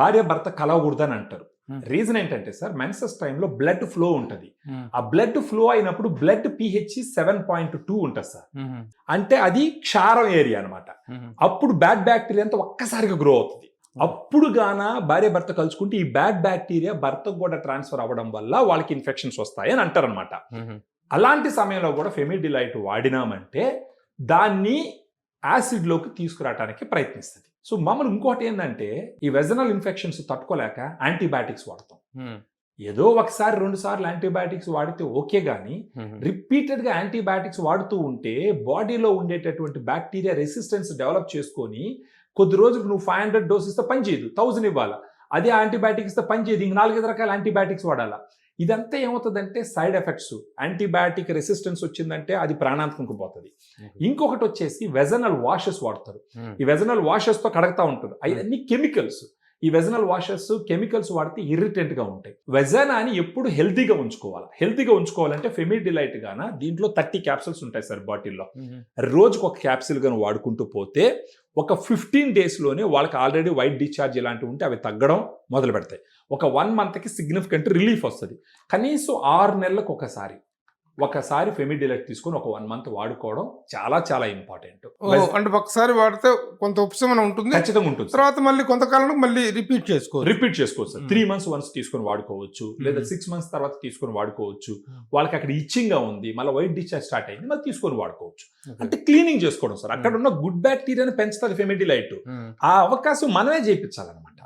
భార్య భర్త కలవకూడదని అంటారు. రీజన్ ఏంటంటే సార్ మెన్సెస్ టైంలో బ్లడ్ ఫ్లో ఉంటుంది. ఆ బ్లడ్ ఫ్లో అయినప్పుడు blood pH seven point two ఉంటుంది సార్. అంటే అది క్షారం ఏరియా అన్నమాట. ఉమ్, అప్పుడు బ్యాడ్ బ్యాక్టీరియా అంతా ఒక్కసారిగా గ్రో అవుతుంది. అప్పుడు గాన భార్య భర్త కలుసుకుంటే ఈ బ్యాడ్ బ్యాక్టీరియా భర్తకు కూడా ట్రాన్స్ఫర్ అవ్వడం వల్ల వాళ్ళకి ఇన్ఫెక్షన్స్ వస్తాయి అని అంటారనమాట అలాంటి సమయంలో కూడా ఫెమిడిలైట్ వాడినామంటే దాన్ని యాసిడ్లోకి తీసుకురావడానికి ప్రయత్నిస్తుంది. సో మామూలు ఇంకోటి ఏంటంటే ఈ వెజనల్ ఇన్ఫెక్షన్స్ తట్టుకోలేక యాంటీబయాటిక్స్ వాడతాం. ఏదో ఒకసారి రెండు సార్లు యాంటీబయాటిక్స్ వాడితే ఓకే కానీ ఉమ్, రిపీటెడ్గా యాంటీబయాటిక్స్ వాడుతూ ఉంటే బాడీలో ఉండేటటువంటి బ్యాక్టీరియా రెసిస్టెన్స్ డెవలప్ చేసుకొని కొద్ది రోజులకు నువ్వు ఫైవ్ హండ్రెడ్ డోస్ ఇస్తే పని చేయదు. థౌజండ్ ఇవ్వాలా? అదే యాంటీబయాటిక్స్ ఇస్తే పని చేయదు. ఇంక నాలుగైదు రకాల యాంటీబయాటిక్స్ వాడాలా? ఇదంతా ఏమవుతుందంటే సైడ్ ఎఫెక్ట్స్ యాంటీబయాటిక్ రెసిస్టెన్స్ వచ్చిందంటే అది ప్రాణాంతకంకు పోతుంది. ఇంకొకటి వచ్చేసి వెజనల్ వాషెస్ వాడతారు. ఈ వెజనల్ వాషెస్తో కడగతా ఉంటారు అవన్నీ కెమికల్స్. ఈ వెజనల్ వాషెస్ కెమికల్స్ వాడితే irritant గా ఉంటాయి. వెజనాని ఎప్పుడు హెల్తీగా ఉంచుకోవాలి. హెల్తీగా ఉంచుకోవాలంటే ఫెమిడిలైట్ గాన దీంట్లో థర్టీ క్యాప్సూల్స్ ఉంటాయి సార్ బాటిల్లో. రోజుకు ఒక క్యాప్సిల్ గాను వాడుకుంటూ పోతే ఒక ఫిఫ్టీన్ డేస్లోనే వాళ్ళకి ఆల్రెడీ వైట్ డిశ్చార్జ్ ఇలాంటివి ఉంటే అవి తగ్గడం మొదలు పెడతాయి ఒక వన్ మంత్కి సిగ్నిఫికెంట్ రిలీఫ్ వస్తుంది. కనీసం ఆరు నెలలకు ఒకసారి. ఒకసారి ఫెమిడిలైట్ తీసుకొని ఒక వన్ మంత్ వాడుకోవడం చాలా చాలా ఇంపార్టెంట్ అంటే ఒకసారి వాడితే కొంత ఉపశమనం ఉంటుంది ఖచ్చితంగా ఉంటుంది. తర్వాత మళ్ళీ కొంతకాలం మళ్ళీ రిపీట్ చేసుకోవచ్చు రిపీట్ చేసుకోవచ్చు సార్. త్రీ మంత్స్ వన్స్ తీసుకొని వాడుకోవచ్చు లేదా. సిక్స్ మంత్స్ తర్వాత తీసుకొని వాడుకోవచ్చు. వాళ్ళకి అక్కడ ఇచ్చింగ్గా ఉంది మళ్ళీ వైట్ డిశ్చార్జ్ స్టార్ట్ అయింది మళ్ళీ తీసుకొని వాడుకోవచ్చు. అంటే క్లీనింగ్ చేసుకోవడం సార్ అక్కడ. ఉన్న గుడ్ బ్యాక్టీరియాని పెంచుతుంది ఫెమిడిలైట్ ఆ అవకాశం మనమే చేయించాలన్నమాట